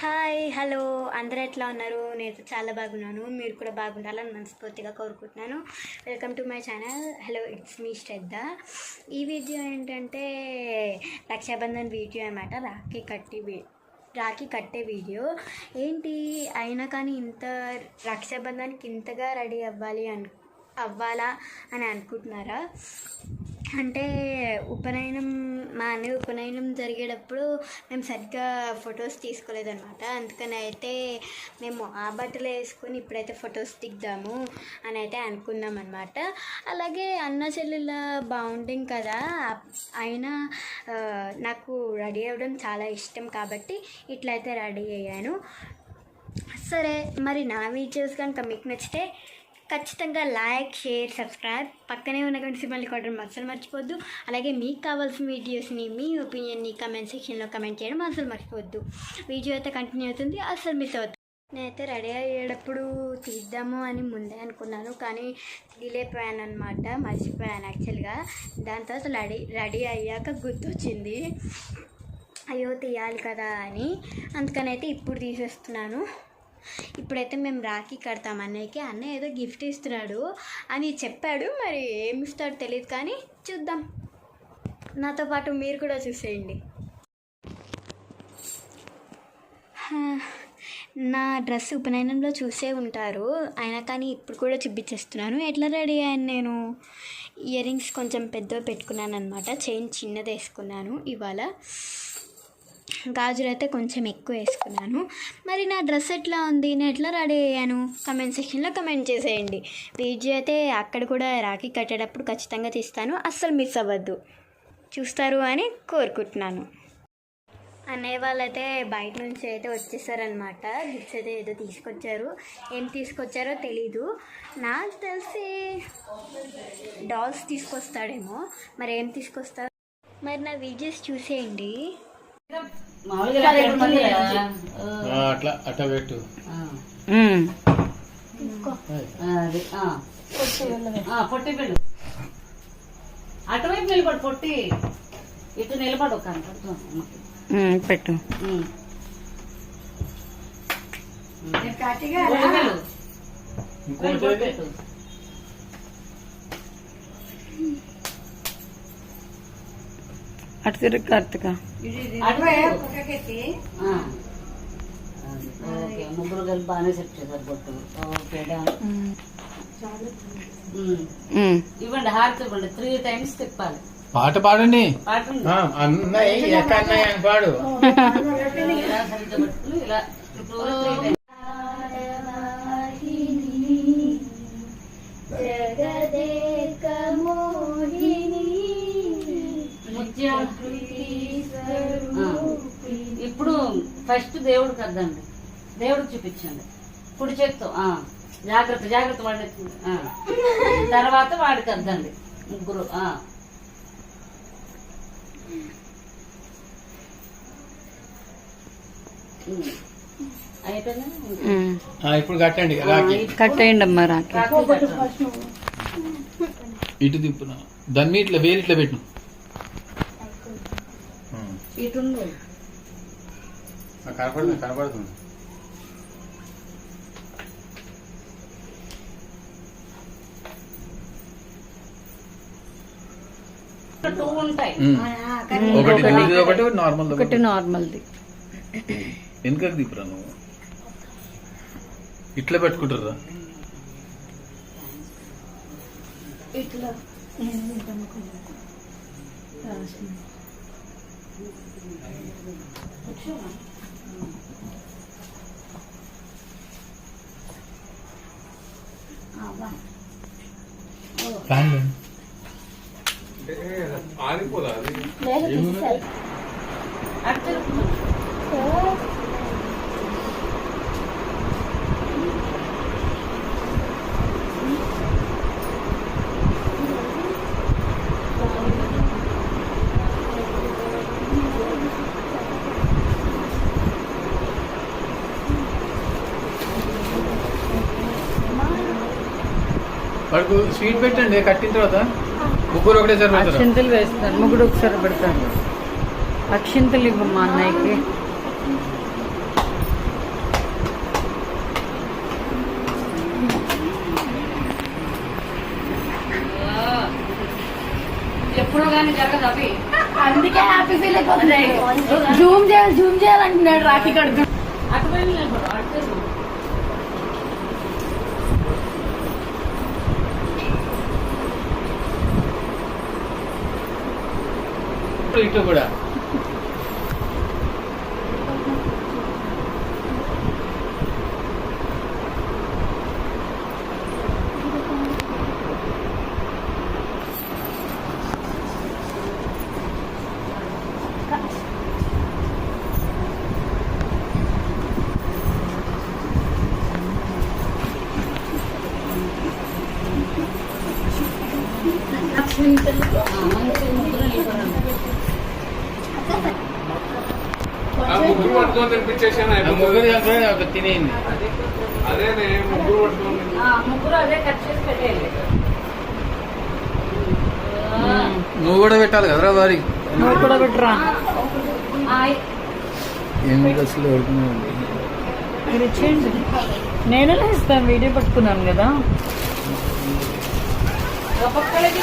Hi hello. అందరూ ఎట్లా ఉన్నారు? నేను చాలా బాగున్నాను. మీరు కూడా బాగుండాలని మనస్ఫూర్తిగా కోరుకుంటున్నాను. Welcome to my channel hello it's me Shraddha. ఈ వీడియో ఏంటంటే రక్షాబంధన్ వీడియో అనమాట రాఖీ కట్టి రాఖీ కట్టే వీడియో. ఏంటి? అయినా కానీ ఇంత రక్షాబంధానికి ఇంతగా రెడీ అవ్వాలి అను అవ్వాలా అని అనుకుంటున్నారా? అంటే ఉపనయనం మా అన్నయ్య ఉపనయనం జరిగేటప్పుడు మేము సరిగ్గా ఫొటోస్ తీసుకోలేదన్నమాట. అందుకని అయితే మేము ఆ బట్టలు వేసుకొని ఇప్పుడైతే ఫొటోస్ దిగుదాము అని అయితే అనుకున్నాం అనమాట అలాగే అన్న చెల్లెల బాగుండింగ్ కదా. అయినా నాకు రెడీ అవ్వడం చాలా ఇష్టం కాబట్టి ఇట్లయితే రెడీ అయ్యాను. సరే మరి నా వీడియోస్ కనుక మీకు నచ్చితే ఖచ్చితంగా లైక్ షేర్ సబ్స్క్రైబ్. పక్కనే ఉన్న గంట సింబల్ని కొట్టడం అస్సలు మర్చిపోవద్దు అలాగే మీకు కావాల్సిన వీడియోస్ని మీ ఒపీనియన్ని కమెంట్ సెక్షన్లో కమెంట్ చేయడం అస్సలు మర్చిపోవద్దు వీడియో అయితే కంటిన్యూ అవుతుంది. అస్సలు మిస్ అవుతుంది నేనైతే రెడీ అయ్యేటప్పుడు తీద్దాము అని ముందే అనుకున్నాను. కానీ డిలే పోయాను అనమాట మర్చిపోయాను యాక్చువల్గా దాని తర్వాత రెడీ రెడీ అయ్యాక గుర్తొచ్చింది. అయ్యో తీయాలి కదా అని. అందుకని అయితే ఇప్పుడు తీసేస్తున్నాను. ఇప్పుడైతే మేము రాఖీ కడతాం అన్నయ్యకి. అన్నయ్య ఏదో గిఫ్ట్ ఇస్తున్నాడు అని చెప్పాడు. మరి ఏమి ఇస్తాడో తెలియదు కానీ చూద్దాం. నాతో పాటు మీరు కూడా చూసేయండి. నా డ్రెస్ ఉపనయనంలో చూసే ఉంటారు. అయినా కానీ ఇప్పుడు కూడా చూపించేస్తున్నాను. ఎట్లా రెడీ అయ్యాను నేను? ఇయర్ రింగ్స్ కొంచెం పెద్దవి పెట్టుకున్నాను అనమాట చైన్ చిన్నది వేసుకున్నాను. ఇవాళ గాజులు అయితే కొంచెం ఎక్కువ వేసుకున్నాను. మరి నా డ్రెస్ ఎట్లా ఉంది? నేను ఎట్లా రెడీ అయ్యాను? కమెంట్ సెక్షన్లో కమెంట్ చేసేయండి. వీడియో అయితే అక్కడ కూడా రాఖీ కట్టేటప్పుడు ఖచ్చితంగా తీస్తాను. అస్సలు మిస్ అవ్వద్దు. చూస్తారు అని కోరుకుంటున్నాను. అన్నయ్య వాళ్ళైతే బయట నుంచి అయితే వచ్చేసారనమాట గిఫ్ట్స్ అయితే ఏదో తీసుకొచ్చారు. ఏం తీసుకొచ్చారో తెలీదు. నాకు తెలిసి డాల్స్ తీసుకొస్తాడేమో. మరి ఏం తీసుకొస్తారు? మరి నా వీడియోస్ చూసేయండి. అట్లా అట్లా పెట్టు. ఆ. ఆ, అది, ఆ. ఆ, పొట్టి పిల్లు అటువైపు నిలబడు పొట్టి. ఇటు నిలబడు కనపడుతుంది పెట్టు ఇంకోటి ఏది? అటు తిరుగు కార్తిక ఓకే ముగ్గురు కలిపి బాగానే సెట్ చేశారు బొట్టు ఓకే. ఇవ్వండి హార్ట్ ఇవ్వండి త్రీ టైమ్స్ తిప్పాలి పాట పాడండి అన్నయ్య పాడు ఇలా ఇప్పుడు ఫస్ట్ దేవుడికి అద్దండి దేవుడికి చూపించండి కుడి చేత్తో ఆ. జాగ్రత్త జాగ్రత్త వాడి ఆ. తర్వాత వాడికి అద్దండి ముగ్గురు ఆ. ఉమ్. అయిపోయిందా ఆ, ఇప్పుడు కట్టండి రాకి కట్టేయండి అమ్మా రాకి. ఇటు దిప్పున దాని మీద ఇట్లా వేలు ఇట్లా పెట్టు కనపడుతుంది కనపడుతుంది. ఒకటి ఒకటి నార్మల్. ఒకటి నార్మల్ది వెనుకకి దిప్పురా నువ్వు? ఇట్లా పెట్టుకుంటారా 男人。వాడికి స్వీట్ పెట్టండి కట్టిన తర్వాత. ముగ్గురు ఒకటేసారి పెడతారు? అక్షింతలు వేస్తాను ముగ్గురు ఒకసారి పెడతాను అక్షింతలు ఇవ్వమ్మా అన్నయ్యకి. ఎప్పుడో కానీ జరగదు అవి. అందుకే హ్యాపీ ఫీల్ అయిపోతుంది జూమ్ చేయాలి జూమ్ చేయాలంటున్నాడు రాఖీ కడుతూ అటువైపు నిలబడు, అటు చూడు. ఇటు కూడా ఆ ముగ్గురు పట్టుకొని తినిపించేసాను తినేయండి. అదేనే ముగ్గురు పట్టుకొని ఆ, ముగ్గురు అదే కట్ చేసి పెట్టేయండి నువ్వు కూడా పెట్టాలి కదరా వారి? నువ్వు కూడా పెట్టరా? ఏమి అసలు ఇచ్చేయండి. నేనే ఇస్తాను? వీడియో పట్టుకున్నాను కదా. ఒక్కొక్కరికి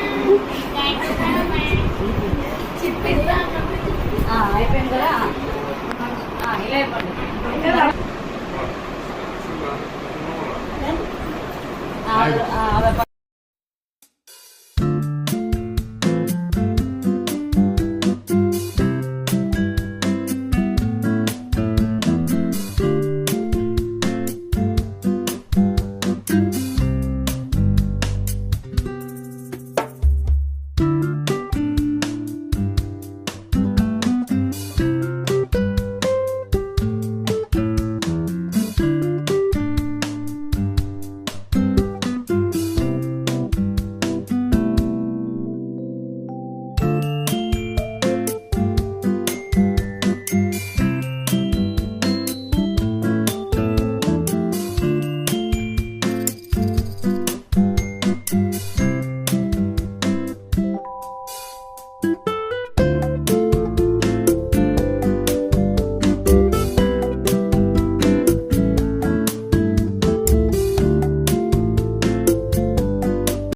ఉమ్. ఆ, తీసుకోకండి ఆ. థ్యాంక్ యూ ఆ, అయిపోయింది కదా ఆ, ఇలా ఇవ్వండి ఆ, ఆ, అవి